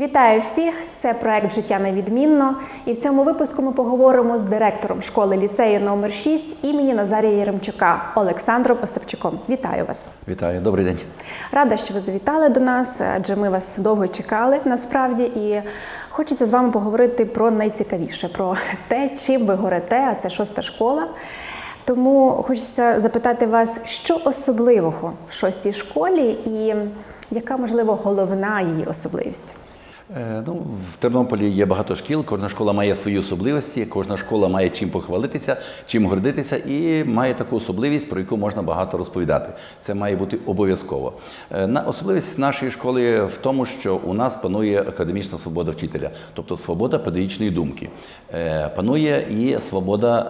Вітаю всіх! Це проект Життя невідмінно. І в цьому випуску ми поговоримо з директором школи ліцею номер 6 імені Назарія Єремчука Олександром Остапчуком. Вітаю вас! Вітаю, добрий день. Рада, що ви завітали до нас, адже ми вас довго чекали насправді. І хочеться з вами поговорити про найцікавіше, про те, чим ви горите, а це шоста школа. Тому хочеться запитати вас, що особливого в шостій школі і яка, можливо, головна її особливість? Е, Ну, в Тернополі є багато шкіл, кожна школа має свої особливості, кожна школа має чим похвалитися, чим гордитися, і має таку особливість, про яку можна багато розповідати. Це має бути обов'язково. Е, особливість нашої школи в тому, що у нас панує академічна свобода вчителя, тобто свобода педагогічної думки. Е, Панує і свобода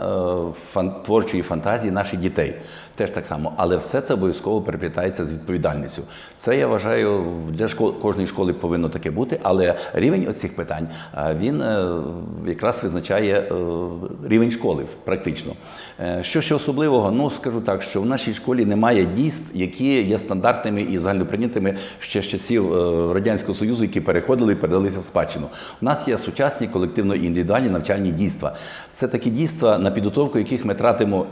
творчої фантазії наших дітей. Теж так само, але все це обов'язково переплітається з відповідальністю. Це я вважаю для школ кожної школи повинно таке бути, але рівень оцих питань а, він е, якраз визначає е, рівень школи практично. Е, Що ще особливого? Ну скажу так, що в нашій школі немає дійств, які є стандартними і загальноприйнятими ще з часів е, радянського союзу, які переходили і передалися в спадщину. У нас є сучасні колективно-індивідуальні навчальні дійства. Це такі дійства, на підготовку яких ми тратимо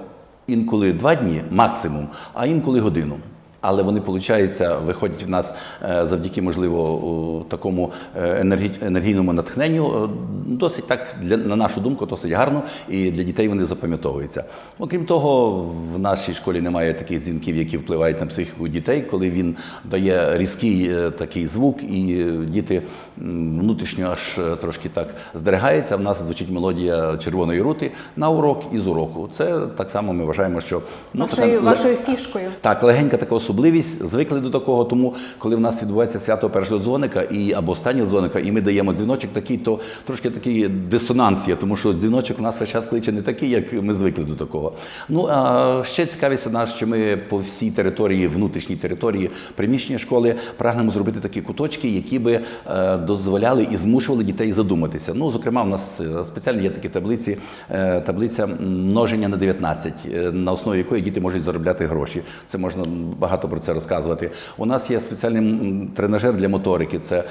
інколи два дні максимум, а інколи годину. Але вони, получається, виходять в нас е, завдяки, можливо, такому е, енергійному натхненню. Досить так, для, на нашу думку, досить гарно, і для дітей вони запам'ятовуються. Окрім того, в нашій школі немає таких дзвінків, які впливають на психіку дітей, коли він дає різкий е, такий звук, і діти внутрішньо аж е, трошки так здерігаються. В нас звучить мелодія червоної рути на урок і з уроку. Це так само ми вважаємо, що ну, Вашою, така- вашою фішкою. так, легенька така особливість, звикли до такого. Тому, коли в нас відбувається свято першого дзвоника і або останнього дзвоника, і ми даємо дзвіночок такий, то трошки такий дисонанс є, тому що дзвіночок у нас весь час кличе не такий, як ми звикли до такого. Ну а ще цікавість у нас, що ми по всій території, внутрішній території приміщення школи прагнемо зробити такі куточки, які би е, дозволяли і змушували дітей задуматися. Ну, зокрема, у нас е, спеціально є такі таблиці, е, таблиця множення на 19, е, на основі якої діти можуть заробляти гроші. Це можна багато про це розказувати. У нас є спеціальний тренажер для моторики. Це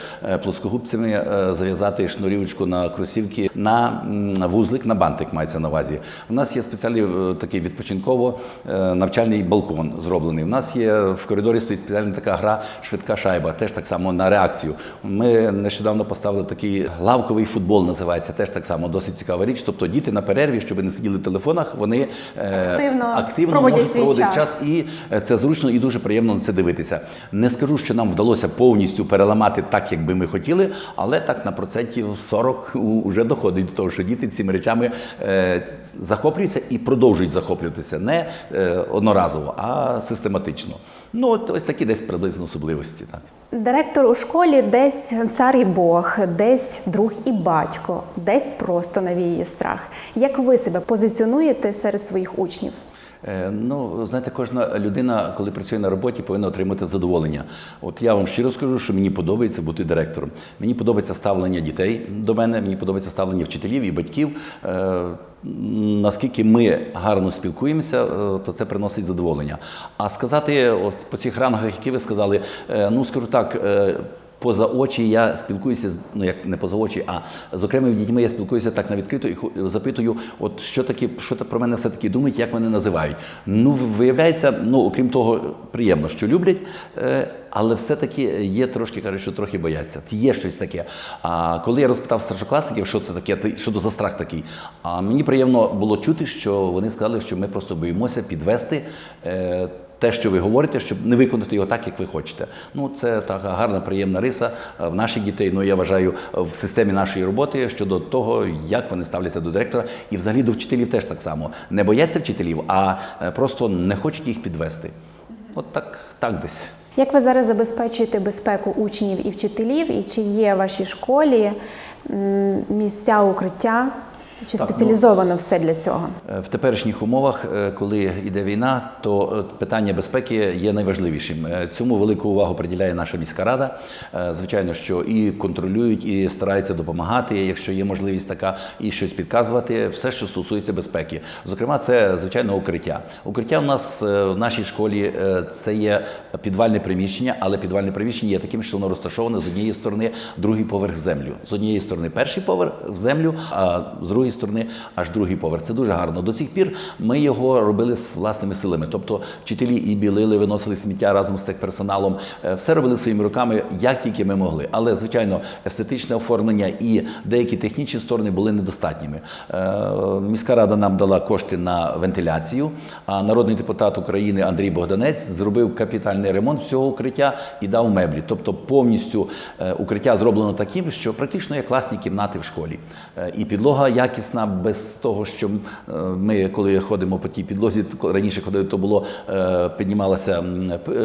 плоскогубцями зав'язати шнурівочку на кросівки на вузлик, на бантик мається на увазі. У нас є спеціальний е, такий відпочинково е, навчальний балкон зроблений. У нас є в коридорі стоїть спеціальна така гра швидка шайба, теж так само на реакцію. Ми нещодавно поставили такий лавковий футбол, називається теж так само досить цікава річ. Тобто діти на перерві, щоб не сиділи в телефонах, вони е, Активно активно проводять можуть проводити час. час, і це зручно і дуже приємно на це дивитися. Не скажу, що нам вдалося повністю переламати так, як би ми хотіли, але так на процентів 40 у- вже доходить до того, що діти цими речами е, захоплюються і продовжують захоплюватися не е, одноразово, а систематично. Ну, от ось такі десь приблизно особливості. Так. Директор у школі десь цар і Бог, десь друг і батько, десь просто навіює страх. Як ви себе позиціонуєте серед своїх учнів? Е, Ну, знаєте, кожна людина, коли працює на роботі, повинна отримати задоволення. От я вам щиро скажу, що мені подобається бути директором. Мені подобається ставлення дітей до мене, мені подобається ставлення вчителів і батьків. Е, Наскільки ми гарно спілкуємося, е, то це приносить задоволення. А сказати от по цих рангах, які ви сказали, ну скажу так. Е, Поза очі я спілкуюся ну як не поза очі, а з окремими дітьми я спілкуюся так на відкрито і запитую, от що таке, що та про мене все таки думають, як мене називають. Ну виявляється, ну окрім того, приємно, що люблять, е, але все-таки є трошки кажуть, що трохи бояться. Є щось таке. А коли я розпитав старшокласників, що це таке, що то за страх такий, а мені приємно було чути, що вони сказали, що ми просто боїмося підвести. Те, що ви говорите, щоб не виконати його так, як ви хочете. Ну, це така гарна, приємна риса е, в наших дітей. Ну, я вважаю, в системі нашої роботи щодо того, як вони ставляться до директора, і взагалі до вчителів теж так само. Не бояться вчителів, а е, просто не хочуть їх підвести. От так, так десь. Як ви зараз забезпечуєте безпеку учнів і вчителів? І чи є в вашій школі місця укриття Чи Так, ну, спеціалізовано все для цього? Е, В теперішніх умовах, е, коли йде війна, то е, питання безпеки є найважливішим. Цьому велику увагу приділяє наша міська рада. Звичайно, що і контролюють, і стараються допомагати, якщо є можливість така, і щось підказувати. Все, що стосується безпеки. Зокрема, це звичайно укриття. Укриття у нас в нашій школі це є підвальне приміщення, але підвальне приміщення є таким, що воно розташоване з однієї сторони, другий поверх в землю. З однієї сторони перший поверх в землю, а з другої сторони аж другий поверх. Це дуже гарно. До цих пір ми його робили з власними силами. Тобто вчителі і білили, виносили сміття разом з техперсоналом. Е, Все робили своїми руками, як тільки ми могли. Але звичайно, естетичне оформлення і деякі технічні сторони були недостатніми. Е, Міська рада нам дала кошти на вентиляцію. А народний депутат України Андрій Богданець зробив капітальний ремонт всього укриття і дав меблі. Тобто повністю е, укриття зроблено таким, що практично є класні кімнати в школі. І підлога якісна, без того, що е, ми, коли ходимо по тій підлозі, раніше ходили, то було е, піднімалася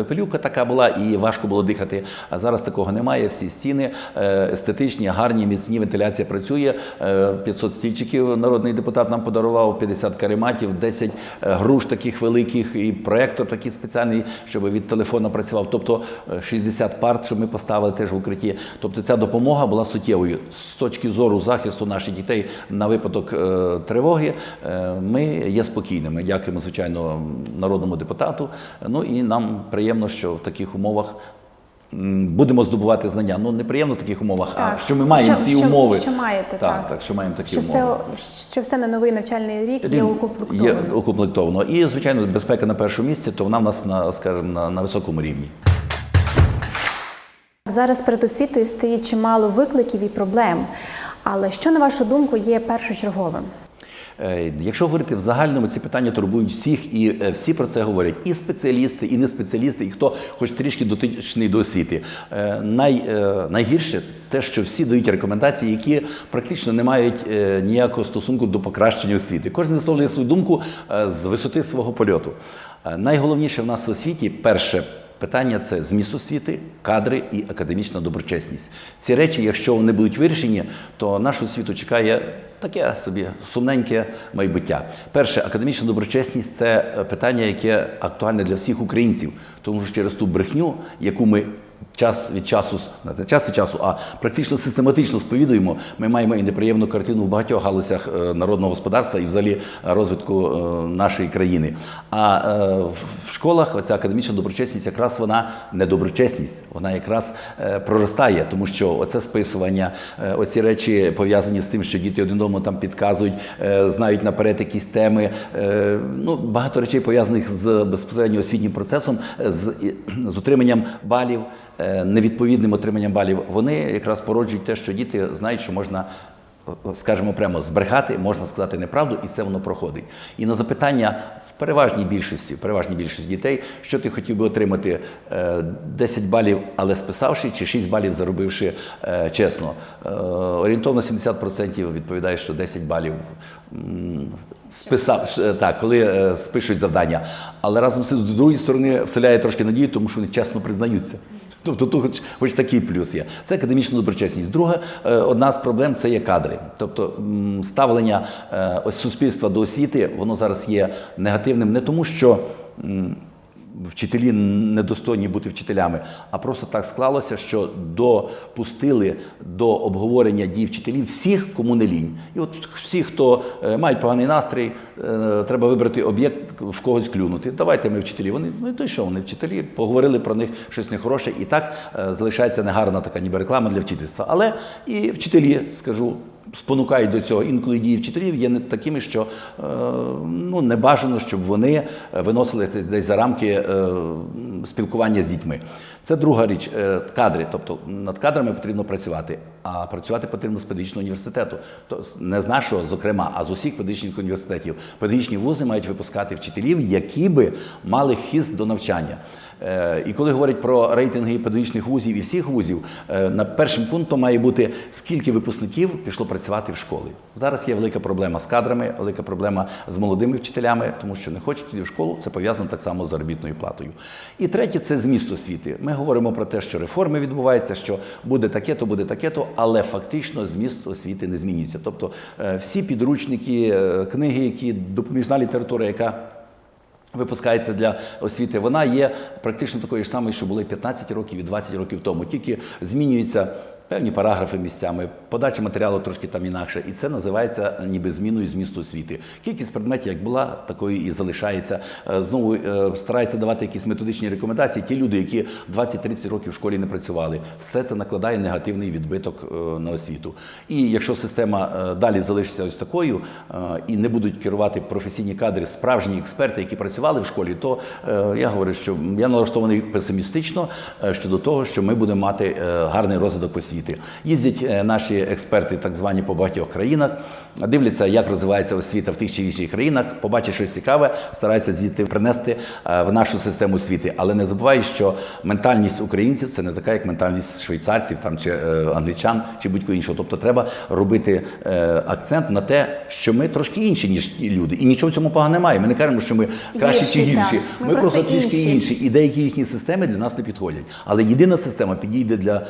пилюка, така була, і важко було дихати. А зараз такого немає. Всі стіни е, естетичні, гарні, міцні. Вентиляція працює. Е, 500 стільчиків народний депутат нам подарував, 50 карематів, 10 е, груш таких великих, і проектор такий спеціальний, щоб від телефона працював. Тобто е, 60 парт, щоб ми поставили теж в укритті. Тобто ця допомога була суттєвою з точки зору захисту наших дітей на випадок е, тривоги. е, Ми є спокійними. Дякуємо, звичайно, народному депутату. Ну і нам приємно, що в таких умовах. Будемо здобувати знання. Ну неприємно в таких умовах, Так. а що ми маємо Що- ці що- умови. що маєте, так, так. так, що маємо такі Що умови. все, що все на новий навчальний рік є Є укомплектовано? укомплектовано. І, звичайно, безпека на першому місці, то вона в нас на, скажімо, на, на високому рівні. Зараз перед освітою стоїть чимало викликів і проблем. Але що, на вашу думку, є першочерговим? Е, Якщо говорити в загальному, ці питання турбують всіх, і е, всі про це говорять. І спеціалісти, і не спеціалісти, і хто хоч трішки дотичний до освіти. Е, Най, найгірше те, що всі дають рекомендації, які практично не мають ніякого стосунку до покращення освіти. Кожен висловлює свою думку з висоти свого польоту. Найголовніше в нас в освіті перше. Питання це зміст освіти, кадри і академічна доброчесність. Ці речі, якщо вони будуть вирішені, то нашу освіту чекає таке собі сумненьке майбуття. Перше, академічна доброчесність це питання, яке актуальне для всіх українців, тому що через ту брехню, яку ми час від часу, не час від часу, а практично систематично сповідуємо, ми маємо і неприємну картину в багатьох галузях е, народного господарства і взагалі е, розвитку е, нашої країни. А в школах оця академічна доброчесність якраз вона не доброчесність, вона якраз проростає, тому що оце списування, оці речі пов'язані з тим, що діти один одному там підказують, знають наперед якісь теми. Ну, багато речей пов'язаних з безпосередньо освітнім процесом, з, з утриманням балів, невідповідним отриманням балів. Вони якраз породжують те, що діти знають, що можна скажімо прямо, збрехати, можна сказати неправду, і це воно проходить. І на запитання в переважній більшості, в переважній більшості дітей, що ти хотів би отримати е, 10 балів, але списавши, чи 6 балів заробивши е, чесно. Е, орієнтовно 70% відповідає, що 10 балів. Списав так, коли е, спишуть завдання, але разом з з другої сторони вселяє трошки надію, тому що вони чесно признаються. Тобто тут хоч, хоч такий плюс є. Це академічна доброчесність. Друга е, одна з проблем це є кадри. Тобто ставлення е, ось суспільства до освіти, воно зараз є негативним не тому, що. Вчителі недостойні бути вчителями, а просто так склалося, що допустили до обговорення дій вчителів всіх, кому не лінь. І от всі, хто е, мають поганий настрій, треба вибрати об'єкт, в когось клюнути. Давайте ми вчителі. Вони ну то що вони вчителі, поговорили про них щось нехороше, і так е, залишається негарна така ніби реклама для вчительства. Але і вчителі, скажу, спонукають до цього. Інколи дії вчителів є не такими, що е, ну, не бажано, щоб вони е, виносили десь за рамки е, спілкування з дітьми. Це друга річ е, кадри. Тобто над кадрами потрібно працювати, а працювати потрібно з педагогічного університету. То не з нашого, зокрема, а з усіх педагогічних університетів. Педагогічні вузи мають випускати вчителів, які би мали хист до навчання. Е, І коли говорять про рейтинги педагогічних вузів і всіх вузів, е, на першим пунктом має бути скільки випускників пішло працювати в школи. Зараз є велика проблема з кадрами, велика проблема з молодими вчителями, тому що не хочуть йти в школу. Це пов'язано так само з заробітною платою. І третє це зміст освіти. Ми говоримо про те, що реформи відбуваються, що буде таке, то буде таке, то але фактично зміст освіти не змінюється. Тобто е, всі підручники, книги, які допоміжна література, яка Випускається для освіти, вона є практично такою ж самою, що були 15 років і 20 років тому. Тільки змінюються певні параграфи місцями, подача матеріалу трошки там інакше, і це називається ніби зміною змісту освіти. Кількість предметів, як була, такою і залишається. Е, Знову е, старається давати якісь методичні рекомендації. Ті люди, які 20-30 років в школі не працювали, все це накладає негативний відбиток е, на освіту. І якщо система далі залишиться ось такою і не будуть керувати професійні кадри, справжні експерти, які працювали в школі, то я говорю, що я налаштований песимістично щодо того, що ми будемо мати гарний розвиток освіти. Їздять е, наші експерти, так звані по багатьох країнах, дивляться, як розвивається освіта в тих чи інших країнах, побачать щось цікаве, стараються звідти принести е, в нашу систему освіти. Але не забувай, що ментальність українців це не така, як ментальність швейцарців там чи е, англічан, чи будь-кого іншого. Тобто треба робити акцент на те, що ми трошки інші, ніж ті люди, і нічого в цьому поганого немає. Ми не кажемо, що ми кращі чи Гірші. Ми, Ми просто трішки інші. інші, і деякі їхні системи для нас не підходять. Але єдина система підійде для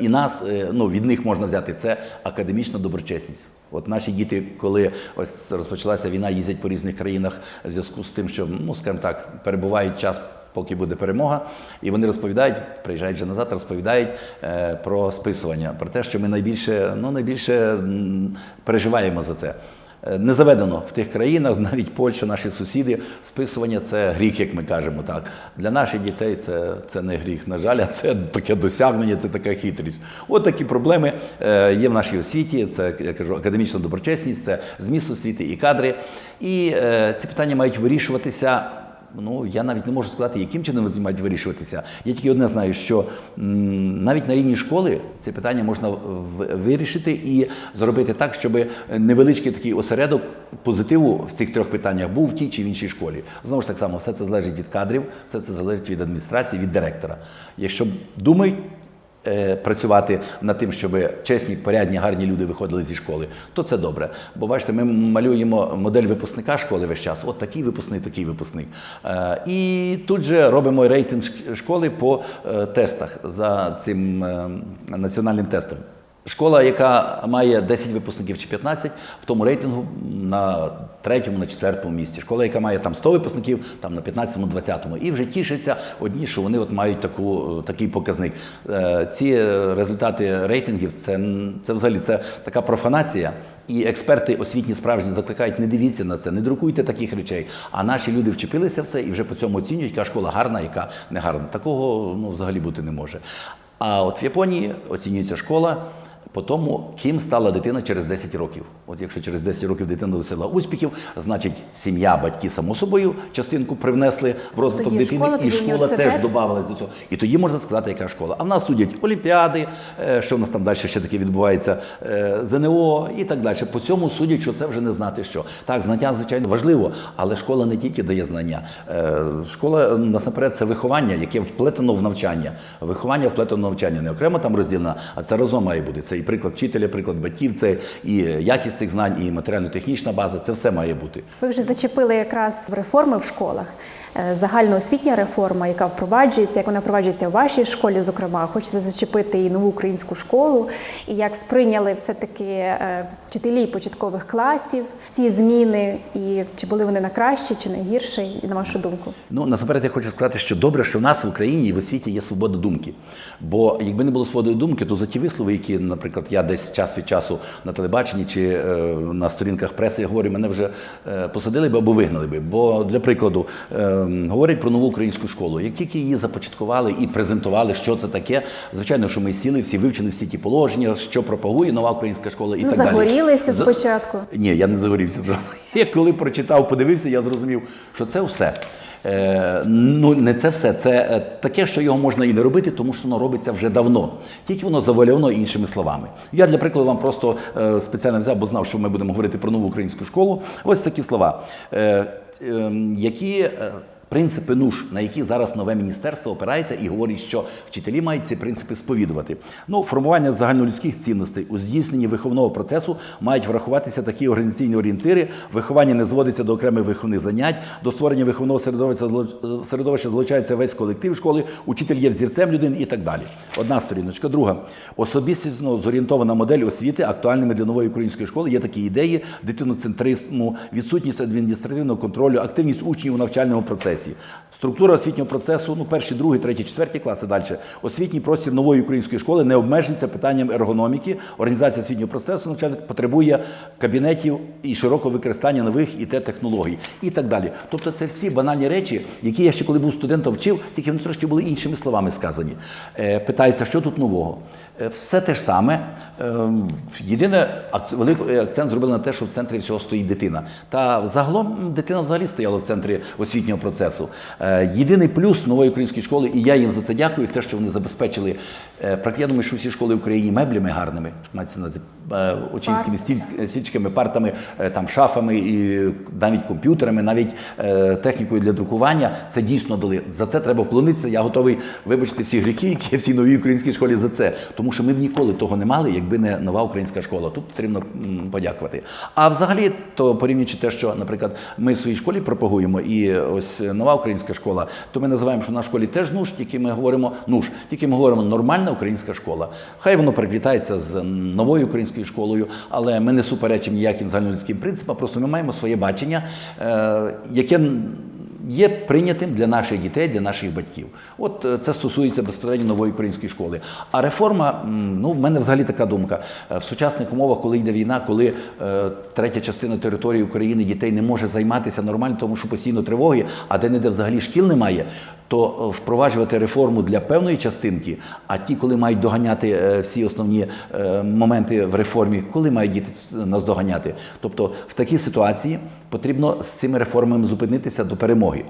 і нас. Е, ну від них можна взяти це академічна доброчесність. От наші діти, коли ось розпочалася війна, їздять по різних країнах в зв'язку з тим, що ну скажімо так, перебувають час. Поки буде перемога, і вони розповідають, приїжджають вже назад, розповідають е, про списування, про те, що ми найбільше, ну найбільше переживаємо за це. Е, Не заведено в тих країнах, навіть Польща, наші сусіди, списування це гріх, як ми кажемо. Так для наших дітей це, це не гріх. На жаль, а це таке досягнення, це така хитрість. От такі проблеми е, є в нашій освіті. Це я кажу, академічна доброчесність, це зміст освіти і кадри. І е, ці питання мають вирішуватися. Ну, я навіть не можу сказати, яким чином вони мають вирішуватися. Я тільки одне знаю, що навіть на рівні школи це питання можна вирішити і зробити так, щоб невеличкий такий осередок позитиву в цих трьох питаннях був в тій чи в іншій школі. Знову ж так само, все це залежить від кадрів, все це залежить від адміністрації, від директора. Якщо думають працювати над тим, щоб чесні, порядні, гарні люди виходили зі школи, то це добре. Бо бачите, ми малюємо модель випускника школи весь час. От такий випускник, такий випускник. Е, І тут же робимо рейтинг школи по е, тестах за цим е, національним тестом. Школа, яка має 10 випускників чи 15, в тому рейтингу на третьому, на четвертому місці. Школа, яка має там 100 випускників, там на 15-му, 20-му. І вже тішаться одні, що вони от мають таку, такий показник. Е, Ці е, результати рейтингів це, це взагалі це така профанація. І експерти освітні справжні закликають, не дивіться на це, не друкуйте таких речей. А наші люди вчепилися в це і вже по цьому оцінюють, яка школа гарна, яка не гарна. Такого ну, взагалі бути не може. А от в Японії оцінюється школа по тому, ким стала дитина через 10 років. От якщо через 10 років дитина досягла успіхів, значить сім'я, батьки само собою частинку привнесли в розвиток Тоді дитини, школа, і школа теж додавалась до цього. І тоді можна сказати, яка школа. А в нас судять олімпіади, е, що в нас там далі ще таке відбувається, е, ЗНО і так далі. По цьому судять, що це вже не знати що. Так, знання, звичайно, важливо, але школа не тільки дає знання. Е, Школа насамперед це виховання, яке вплетено в навчання. Виховання вплетено в навчання, не окремо там розділено, а це разом має бути. Це і приклад вчителя, приклад батьків, це і якість тих знань, і матеріально-технічна база. Це все має бути. Ви вже зачепили якраз реформи в школах. Е, Загальноосвітня реформа, яка впроваджується, як вона впроваджується в вашій школі, зокрема, хочеться зачепити і нову українську школу, і як сприйняли все-таки е, вчителі початкових класів ці зміни, і чи були вони на краще, чи на гірше, і на вашу думку? Ну насамперед я хочу сказати, що добре, що в нас в Україні і в освіті є свобода думки. Бо якби не було свободи думки, то за ті вислови, які, наприклад, я десь час від часу на телебаченні чи е, на сторінках преси говорю, мене вже е, посадили би або вигнали би. Бо для прикладу е, говорять про нову українську школу. Як тільки її започаткували і презентували, що це таке, звичайно, що ми сіли, всі вивчили всі ті положення, що пропагує нова українська школа і Ну, так далі. загорілися За- спочатку. ні, я не загорівся. Я коли прочитав, подивився, я зрозумів, що це все. Е, ну, не це все. Це е, таке, що його можна і не робити, тому що воно робиться вже давно. Тільки воно завуальовано іншими словами. Я для прикладу вам просто е, спеціально взяв, бо знав, що ми будемо говорити про нову українську школу. Ось такі слова, е, е, які. Принципи НУШ, на які зараз нове міністерство опирається і говорить, що вчителі мають ці принципи сповідувати. Ну, формування загальнолюдських цінностей у здійсненні виховного процесу мають врахуватися такі організаційні орієнтири. Виховання не зводиться до окремих виховних занять, до створення виховного середовища середовища залучається весь колектив школи, учитель є взірцем людини і так далі. Одна сторіночка. Друга особистісно зорієнтована модель освіти, актуальними для нової української школи. Є такі ідеї дитиноцентризму, відсутність адміністративного контролю, активність учнів у навчальному процесі. Структура освітнього процесу, ну перші, другі, треті, четверті класи далі. Освітній простір нової української школи не обмежується питанням ергономіки. Організація освітнього процесу навчальних потребує кабінетів і широкого використання нових іт технологій і так далі. Тобто, це всі банальні речі, які я ще коли був студентом вчив, тільки вони трошки були іншими словами сказані. Е, питається, що тут нового? Е, Все те ж саме. Ем, Єдине великий акцент зробили на те, що в центрі всього стоїть дитина. Та загалом дитина взагалі стояла в центрі освітнього процесу. Е, Єдиний плюс нової української школи, і я їм за це дякую, те, що вони забезпечили. Е, Я думаю, що всі школи в Україні меблями гарними, мається на е, стільчиками, партами, е, там шафами і навіть комп'ютерами, навіть технікою для друкування. Це дійсно дали. За це треба вклонитися. Я готовий вибачити всі гріхи, які є в цій новій українській школі за це. Тому що ми б ніколи того не мали, якби не нова українська школа. Тут потрібно подякувати. А взагалі, то порівнюючи те, що, наприклад, ми в своїй школі пропагуємо, і ось нова українська школа, то ми називаємо, що на школі теж нуж, тільки ми говоримо нуж, тільки ми говоримо нормальна українська школа. Хай воно переплітається з новою українською школою, але ми не суперечимо ніяким загальнолюдським принципам. Просто ми маємо своє бачення, е, яке є прийнятим для наших дітей, для наших батьків. От е, це стосується безпосередньо нової української школи. А реформа, ну в мене взагалі така думка. Е, В сучасних умовах, коли йде війна, коли третя частина території України дітей не може займатися нормально, тому що постійно тривоги, а де не де взагалі шкіл немає. То е, впроваджувати реформу для певної частинки, а ті, коли мають доганяти е, всі основні е, моменти в реформі, коли мають діти нас доганяти. Тобто в такій ситуації потрібно з цими реформами зупинитися до перемоги.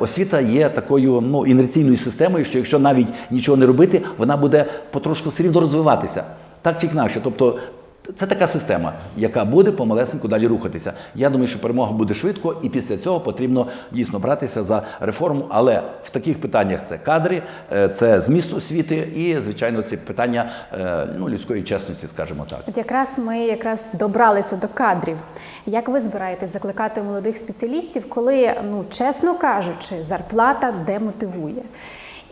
Освіта є такою ну, інерційною системою, що якщо навіть нічого не робити, вона буде потрошку все рівно розвиватися. Так чи інакше. Тобто це така система, яка буде помалесеньку далі рухатися. Я думаю, що перемога буде швидко, і після цього потрібно дійсно братися за реформу. Але в таких питаннях це кадри, е, це зміст освіти і, звичайно, це питання е, ну, людської чесності, скажімо так. От якраз ми якраз добралися до кадрів. Як ви збираєтесь закликати молодих спеціалістів, коли, ну чесно кажучи, зарплата демотивує?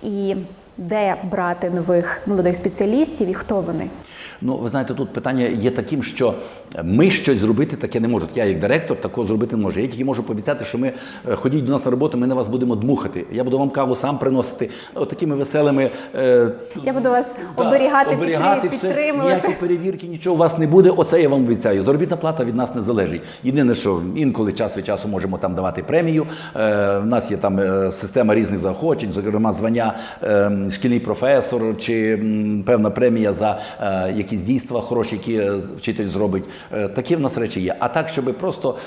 І де брати нових молодих спеціалістів і хто вони? Ну, ви знаєте, тут питання є таким, що ми щось зробити таке не можемо. Я як директор такого зробити не можу. Я тільки можу пообіцяти, що ми е, ходіть до нас на роботу, ми на вас будемо дмухати. Я буду вам каву сам приносити. От такими веселими. е, Я буду вас Да, оберігати, оберігати підтри- все, підтримувати. Ніякі перевірки, нічого у вас не буде. Оце я вам обіцяю. Заробітна плата від нас не залежить. Єдине, що інколи час від часу можемо там давати премію. Е, в нас є там е, система різних заохочень, зокрема звання е, шкільний професор чи м, певна премія за е, якісь дійства хороші, які е, вчитель зробить. Е, такі в нас речі є. А так, щоб просто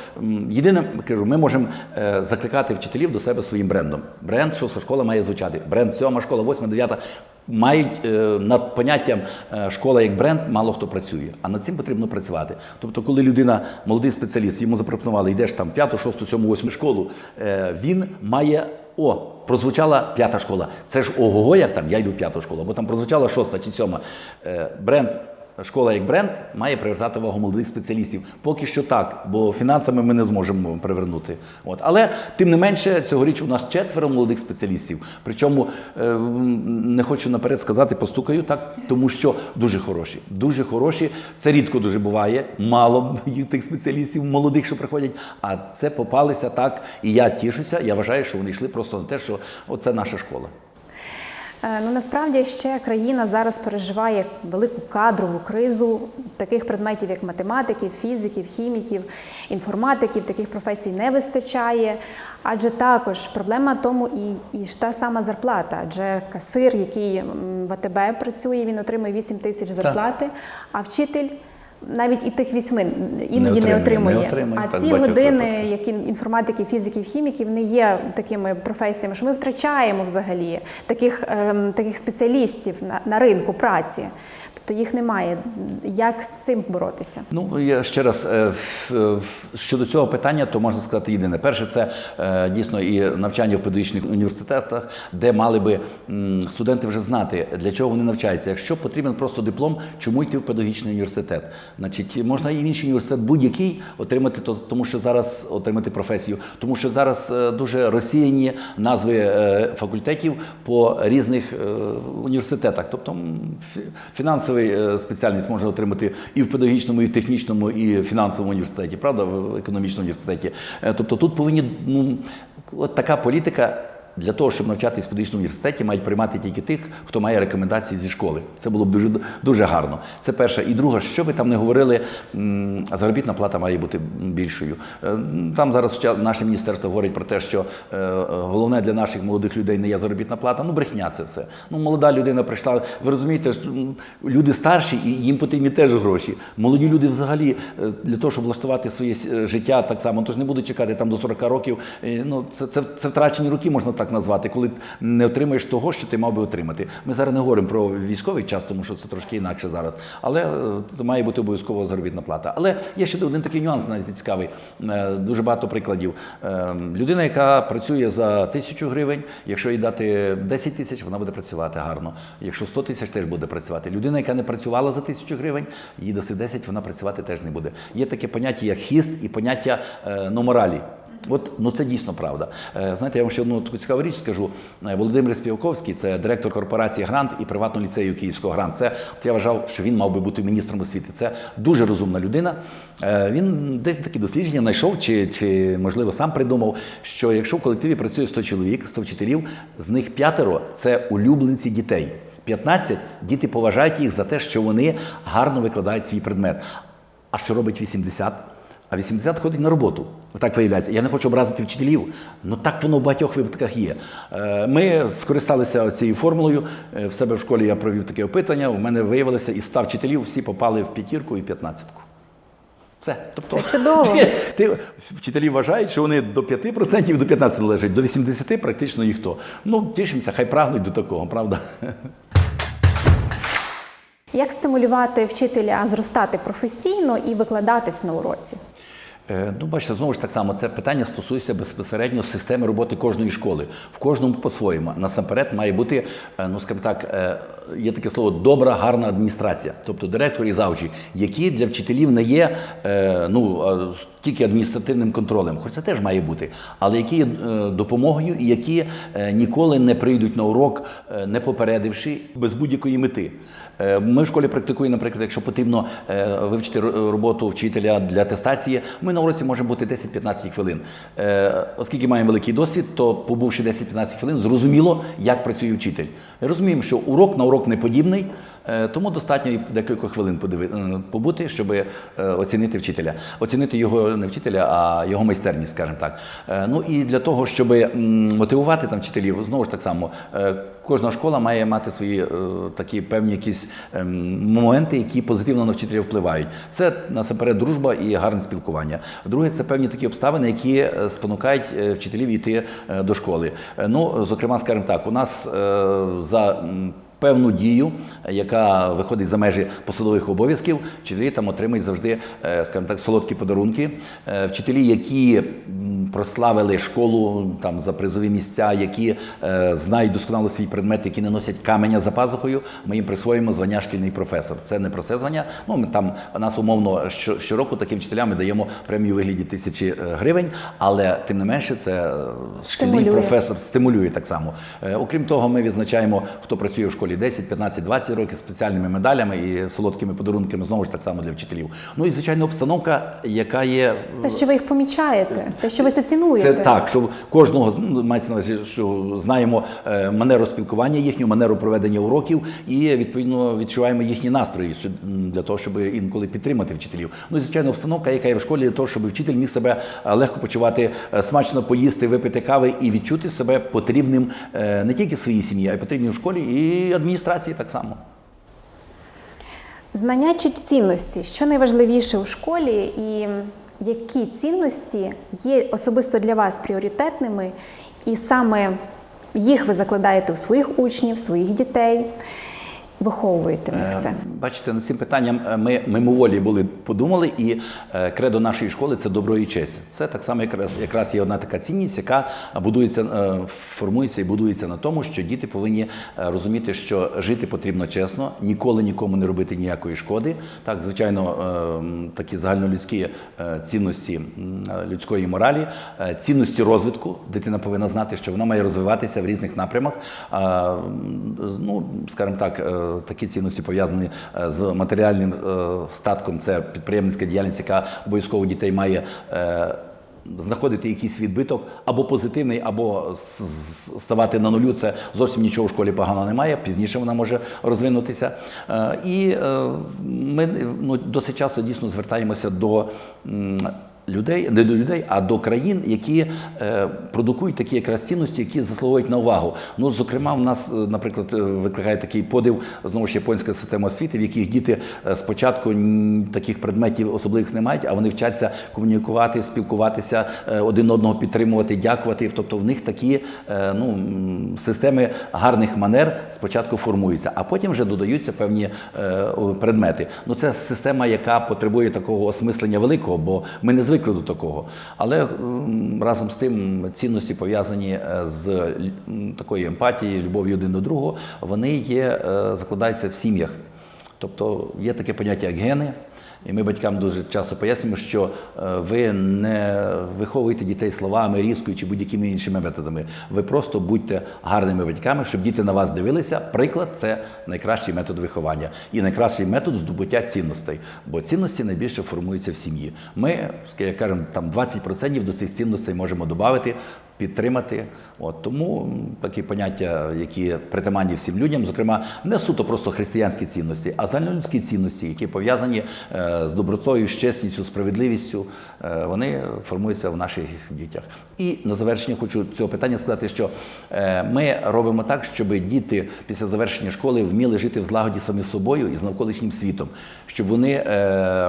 єдине кажу, ми можемо е, закликати вчителів до себе своїм брендом. Бренд, що школа має звучати. Бренд сьома школа, восьма, дев'ята мають е, над поняттям е, школа як бренд, мало хто працює. А над цим потрібно працювати. Тобто, коли людина, молодий спеціаліст, йому запропонували, йдеш там п'яту, шосту, сьому, восьму школу, е, він має. О, прозвучала п'ята школа. Це ж ого, як там, я йду в п'яту школу, або там прозвучала шоста чи сьома. Е, бренд Школа як бренд має привертати увагу молодих спеціалістів. Поки що так, бо фінансами ми не зможемо привернути. От. Але тим не менше, цьогоріч у нас четверо молодих спеціалістів. Причому е, не хочу наперед сказати, постукаю так, тому що дуже хороші. Дуже хороші. Це рідко дуже буває. Мало тих спеціалістів молодих, що приходять. А це попалися так. І я тішуся. Я вважаю, що вони йшли просто на те, що оце наша школа. Е, Ну насправді ще країна зараз переживає велику кадрову кризу таких предметів, як математиків, фізиків, хіміків, інформатиків, таких професій не вистачає. Адже також проблема в тому і, і ж та сама зарплата. Адже касир, який в АТБ працює, він отримує 8 тисяч зарплати, а вчитель. Навіть і тих вісьми іноді не отримує, отримує. не отримує. А Так, ці години, випадки. які ін- інформатиків, фізиків, хіміків, не є такими професіями, що ми втрачаємо взагалі таких, ем, таких спеціалістів на, на ринку праці. Тобто їх немає. Як з цим боротися? Ну я ще раз е, е, щодо цього питання, то можна сказати єдине. Перше, це е, дійсно і навчання в педагогічних університетах, де мали би студенти вже знати, для чого вони навчаються. Якщо потрібен просто диплом, чому йти в педагогічний університет? Значить, можна і в інший університет будь-який отримати, то тому що зараз отримати професію, тому що зараз дуже розсіяні назви факультетів по різних університетах. Тобто м, фі- фінансовий е, спеціальність можна отримати і в педагогічному, і в технічному, і в фінансовому університеті, правда, в економічному університеті. Е, Тобто тут повинні ну, от така політика. Для того, щоб навчатись в педагогічному університеті, мають приймати тільки тих, хто має рекомендації зі школи. Це було б дуже дуже гарно. Це перше. І друге, що би там не говорили, заробітна плата має бути більшою. Е, Там зараз наше міністерство говорить про те, що е, головне для наших молодих людей не є заробітна плата. Ну, брехня це все. Ну, молода людина прийшла. Ви розумієте, люди старші і їм потрібні теж гроші. Молоді люди взагалі е, для того, щоб влаштувати своє життя так само, тож не будуть чекати там до 40 років. Ну, це, це, це втрачені роки, можна так назвати, коли не отримаєш того, що ти мав би отримати. Ми зараз не говоримо про військовий час, тому що це трошки інакше зараз. Але е, має бути обов'язково заробітна плата. Але є ще один такий нюанс, навіть цікавий. Е, Дуже багато прикладів. Е, Людина, яка працює за тисячу гривень, якщо їй дати 10 тисяч, вона буде працювати гарно. Якщо 100 тисяч, теж буде працювати. Людина, яка не працювала за тисячу гривень, їй даси 10, вона працювати теж не буде. Є таке поняття, як хіст і поняття номоралі. От ну це дійсно правда. Е, Знаєте, я вам ще одну таку цікаву річ скажу. Е, Володимир Співковський, це директор корпорації Грант і приватного ліцею Київського Грант. Це от я вважав, що він мав би бути міністром освіти. Це дуже розумна людина. Е, Він десь такі дослідження знайшов, чи, чи можливо сам придумав, що якщо в колективі працює 100 чоловік, 100 вчителів, з них п'ятеро це улюбленці дітей. 15 діти поважають їх за те, що вони гарно викладають свій предмет. А що робить 80? А 80 ходить на роботу. Так виявляється. Я не хочу образити вчителів, але так воно в багатьох випадках є. Е, Ми скористалися цією формулою. Е, В себе в школі я провів таке опитання. У мене виявилося, із 100 вчителів всі попали в п'ятірку і п'ятнадцятку. Все. Тобто, Це чудово. Ти, ти, вчителі вважають, що вони до 5% і до 15% належать, до 80% практично ніхто. Ну, тішимося, хай прагнуть до такого, правда? Як стимулювати вчителя зростати професійно і викладатись на уроці? Е, Ну, бачите, знову ж так само, це питання стосується безпосередньо системи роботи кожної школи. В кожному по-своєму. Насамперед має бути, е, ну скажімо так, е, є таке слово добра, гарна адміністрація, тобто директор і завучі, які для вчителів не є ну, тільки адміністративним контролем, хоч це теж має бути, але які є допомогою і які ніколи не прийдуть на урок, не попередивши без будь-якої мети. Ми в школі практикуємо, наприклад, якщо потрібно вивчити роботу вчителя для атестації, ми на уроці може бути 10-15 хвилин. Е, Оскільки маємо великий досвід, то побувши 10-15 хвилин, зрозуміло, як працює вчитель. Розуміємо, що урок на урок не подібний, тому достатньо і декілька хвилин е, побути, щоб е, оцінити вчителя. Оцінити його не вчителя, а його майстерність, скажімо так. Е, Ну і для того, щоб мотивувати там вчителів, знову ж так само, е, кожна школа має мати свої е, такі певні якісь ем, моменти, які позитивно на вчителя впливають. Це насамперед дружба і гарне спілкування. Друге, це певні такі обставини, які е, спонукають е, вчителів йти е, до школи. Е, Ну, зокрема, скажімо так, у нас е, за певну дію, яка виходить за межі посадових обов'язків, вчителі там отримують завжди, е, скажімо так, солодкі подарунки. Е, Вчителі, які прославили школу там за призові місця, які е, знають досконало свій предмет, які не носять каменя за пазухою, ми їм присвоїмо звання шкільний професор. Це не просте звання. Ну ми там нас умовно щороку таким вчителям ми даємо премію у вигляді тисячі гривень, але тим не менше це шкільний Стимулює. професор стимулює так само. Окрім того, ми відзначаємо, хто працює в школі 10, 15, 20 років спеціальними медалями і солодкими подарунками знову ж так само для вчителів. Ну і звичайно, обстановка, яка є Те, що ви їх помічаєте, те, що ви це цінуєте. це так, що кожного ну, мається на увазі, що знаємо е, манеру спілкування, їхню манеру проведення уроків, і відповідно відчуваємо їхні настрої для того, щоб інколи підтримати вчителів. Ну і звичайно, обстановка, яка є в школі, для того, щоб вчитель міг себе е, легко почувати, е, смачно поїсти, випити кави і відчути себе потрібним е, не тільки своїй сім'ї, а й потрібним в школі і адміністрації так само. Знання чи цінності, що найважливіше у школі, і які цінності є особисто для вас пріоритетними, і саме їх ви закладаєте у своїх учнів, своїх дітей. Виховуєте в них це? Е, Бачите, над цим питанням е, ми мимоволі були подумали, і е, кредо нашої школи це добро і честь. Це так само якраз, якраз є одна така цінність, яка будується, формується і будується на тому, що діти повинні розуміти, що жити потрібно чесно, ніколи нікому не робити ніякої шкоди. Так, звичайно, такі загальнолюдські цінності людської моралі, цінності розвитку. Дитина повинна знати, що вона має розвиватися в різних напрямах. Ну, скажімо так, такі цінності пов'язані е, з матеріальним е, статком. Це підприємницька діяльність, яка обов'язково дітей має. е, Знаходити якийсь відбиток або позитивний, або ставати на нулю. Це зовсім нічого в школі поганого немає. Пізніше вона може розвинутися. І ми ну, досить часто дійсно звертаємося до людей, не до людей, а до країн, які е, продукують такі якраз цінності, які заслуговують на увагу. Ну, зокрема, в нас, е, наприклад, е, викликає такий подив знову ж японська система освіти, в яких діти е, спочатку таких предметів особливих не мають, а вони вчаться комунікувати, спілкуватися, один одного підтримувати, дякувати. Тобто в них такі е, ну, системи гарних манер спочатку формуються, а потім вже додаються певні е, предмети. Ну, це система, яка потребує такого осмислення великого, бо ми не звикли до такого. Але разом з тим цінності пов'язані е, з такою емпатією, любов'ю один до другого, вони є, е, закладаються в сім'ях. Тобто є таке поняття як гени. І ми батькам дуже часто пояснюємо, що е, ви не виховуєте дітей словами, різкою чи будь-якими іншими методами. Ви просто будьте гарними батьками, щоб діти на вас дивилися. Приклад це найкращий метод виховання і найкращий метод здобуття цінностей. Бо цінності найбільше формуються в сім'ї. Ми, як кажемо, там 20% до цих цінностей можемо додати. Підтримати, от тому такі поняття, які притаманні всім людям, зокрема, не суто просто християнські цінності, а загальнолюдські цінності, які пов'язані е, з добротою, з чесністю, справедливістю, е, вони формуються в наших дітях. І на завершення хочу цього питання сказати, що е, ми робимо так, щоб діти після завершення школи вміли жити в злагоді самі з собою і з навколишнім світом, щоб вони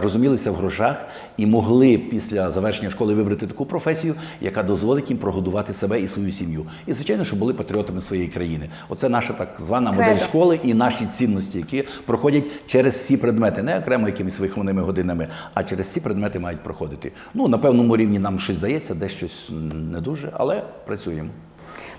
розумілися в грошах і могли після завершення школи вибрати таку професію, яка дозволить їм прогодувати себе і свою сім'ю. І звичайно, щоб були патріотами своєї країни. Оце наша так звана модель Кредо. школи і наші цінності, які проходять через всі предмети, не окремо якимись вихованими годинами, а через всі предмети мають проходити. Ну на певному рівні нам щось здається, де щось не дуже, але працюємо.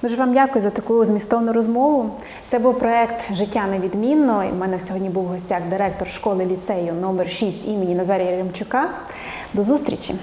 Дуже вам дякую за таку змістовну розмову. Це був проект Життя невідмінно. І в мене сьогодні був в гостях директор школи ліцею номер 6 імені Назарія Ремчука. До зустрічі!